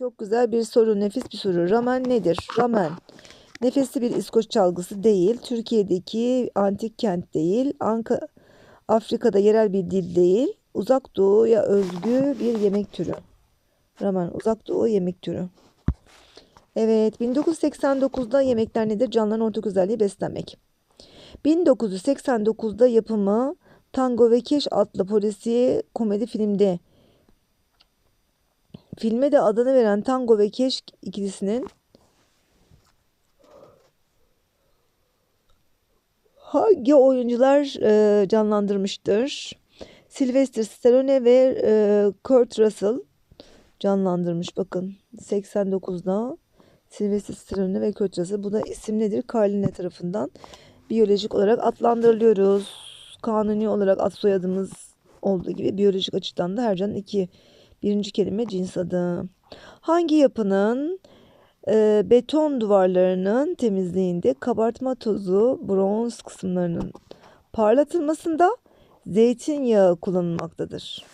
Çok güzel bir soru, nefis bir soru. Ramen nedir? Ramen. Nefesli bir İskoç çalgısı değil. Türkiye'deki antik kent değil. Anka, Afrika'da yerel bir dil değil. Uzak Doğu'ya özgü bir yemek türü. Ramen, Uzak Doğu yemek türü. Evet, 1989'da yemekler nedir? Canlıların ortak özelliği beslenmek. 1989'da yapımı Tango ve Keş adlı polisiye komedi filmde filme de adını veren Tango ve Keş ikilisinin hangi oyuncular e, canlandırmıştır? Sylvester Stallone ve e, Kurt Russell canlandırmış. Bakın 89'da Sylvester Stallone ve Kurt Russell. Bu da isim nedir? Carline tarafından biyolojik olarak adlandırılıyoruz. Kanuni olarak ad soyadımız olduğu gibi biyolojik açıdan da her canın iki. Birinci kelime cins adı. Hangi yapının e, beton duvarlarının temizliğinde kabartma tozu, bronz kısımlarının parlatılmasında zeytinyağı kullanılmaktadır.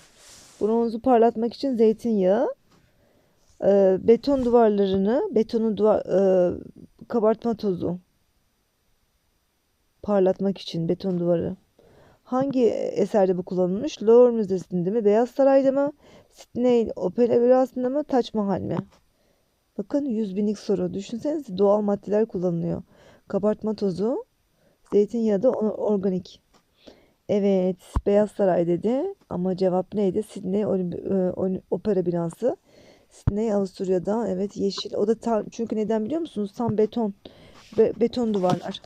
Bronzu parlatmak için zeytinyağı, e, beton duvarlarını, betonun duvar, e, kabartma tozu parlatmak için beton duvarı. Hangi eserde bu kullanılmış? Louvre Müzesi'nde mi? Beyaz Saray'da mı? Sydney Opera Bürası'nda mı? Taç Mahal mi? Bakın 100 binlik soru. Düşünsenize doğal maddeler kullanılıyor. Kabartma tozu, zeytinyağı da organik. Evet, Beyaz Saray dedi ama cevap neydi? Sydney e, Opera binası. Sydney Avusturya'da. Evet yeşil. O da tam, çünkü neden biliyor musunuz? Tam beton. Be- beton duvarlar.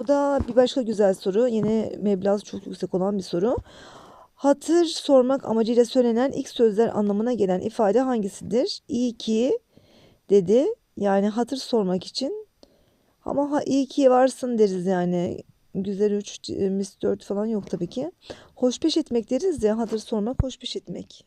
Bu da bir başka güzel soru. Yine meblağı çok yüksek olan bir soru. Hatır sormak amacıyla söylenen ilk sözler anlamına gelen ifade hangisidir? İyi ki dedi. Yani hatır sormak için. Ama ha, iyi ki varsın deriz yani. Güzel üç, mis dört falan yok tabii ki. Hoşbeş etmek deriz ya. Hatır sormak, hoşbeş etmek.